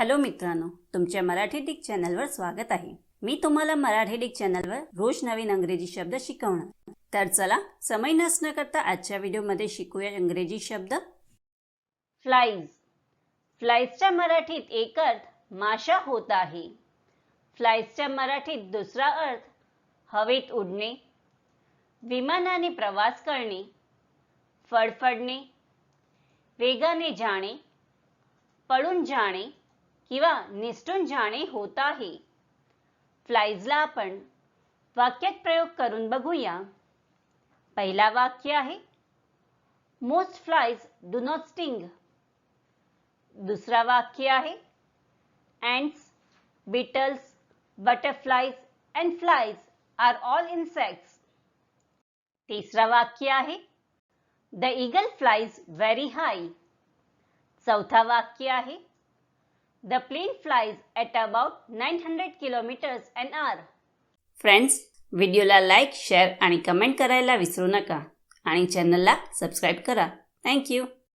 Hello मित्रांनो तुमच्या Marathi Dick चॅनलवर स्वागत आहे. मी तुम्हाला मराठी डिक चॅनलवर रोज नवीन अंग्रेजी शब्द शिकवणार. तर चला समय नसणं करता आजच्या व्हिडिओमध्ये शिकूया इंग्रजी शब्द. फ्लाईज फ्लाईजच्या मराठीत एक अर्थ माशा होत आहे. फ्लाईजच्या मराठीत दुसरा अर्थ हवेत उडणे. विमानाने प्रवास करणे. फडफडणे. वेगाने जाणे. पळून जाणे. किंवा निसटून जाणे होत आहे. फ्लाईजला आपण वाक्यात प्रयोग करून बघूया. पहिला वाक्य आहे most flies do not sting दुसरा वाक्य आहे ants beetles butterflies and flies are all insects तिसरा वाक्य आहे the eagle flies very high चौथा वाक्य आहे द plane flies at about nine hundred kilometres hour. Hour friends व्हिडिओला लाईक शेअर आणि कमेंट करायला विसरू नका. आणि चॅनलला सबस्क्राईब करा. थँक्यू